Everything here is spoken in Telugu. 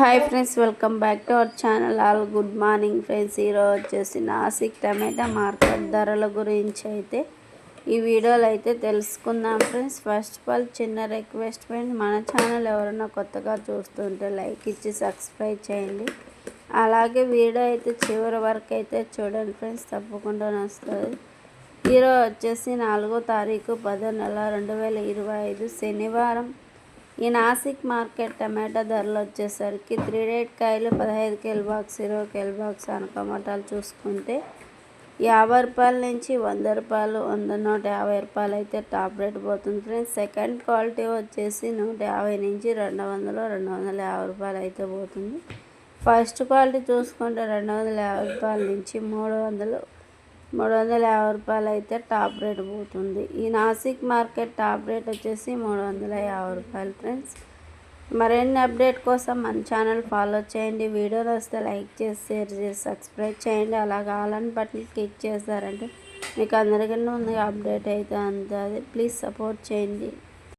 Hi friends welcome back to our channel. All good morning friends. ఈరోజు వచ్చేసి నాసిక్ టమాటా మార్కెట్ ధరల గురించి అయితే ఈ వీడియోలో అయితే తెలుసుకుందాం ఫ్రెండ్స్. ఫస్ట్ ఆఫ్ ఆల్ చిన్న రిక్వెస్ట్ ఫ్రెండ్స్ మన ఛానల్ ఎవరైనా కొత్తగా చూస్తుంటే లైక్ ఇచ్చి సబ్స్క్రైబ్ చేయండి. అలాగే వీడియో అయితే చివరి వరకు అయితే చూడండి ఫ్రెండ్స్ తప్పకుండా నస్తుంది ఈరోజు వచ్చేసి నాలుగో తారీఖు పదో నెల రెండు వేల ఇరవై ఐదు శనివారం. ఈ నాసిక్ మార్కెట్ టమాటా ధరలు వచ్చేసరికి త్రీ రేట్ కాయలు పదహైదు కేల్ బాక్స్ ఇరవై కేల్ బాక్స్ అనకమటాలు చూసుకుంటే యాభై రూపాయల నుంచి వంద రూపాయలు వంద నూట యాభై రూపాయలు అయితే టాప్ రేట్ పోతుంది ఫ్రెండ్స్. సెకండ్ క్వాలిటీ వచ్చేసి నూట యాభై నుంచి రెండు వందలు రెండు వందల యాభై రూపాయలు అయితే పోతుంది. ఫస్ట్ క్వాలిటీ చూసుకుంటే రెండు వందల యాభై రూపాయల నుంచి మూడు వందలు మూడు వందల యాభై రూపాయలు అయితే టాప్ రేట్ పోతుంది. ఈ నాసిక్ మార్కెట్ టాప్ రేట్ వచ్చేసి మూడు వందల యాభై రూపాయలు ఫ్రెండ్స్. మరిన్ని అప్డేట్ కోసం మన ఛానల్ ఫాలో చేయండి. వీడియోలు వస్తే లైక్ చేసి షేర్ చేసి సబ్స్క్రైబ్ చేయండి. అలా కావాలని బట్టలు క్లిక్ చేశారంటే మీకు అందరికన్నా ముందుగా అప్డేట్ అయితే అందుతుంది ప్లీజ్ సపోర్ట్ చేయండి.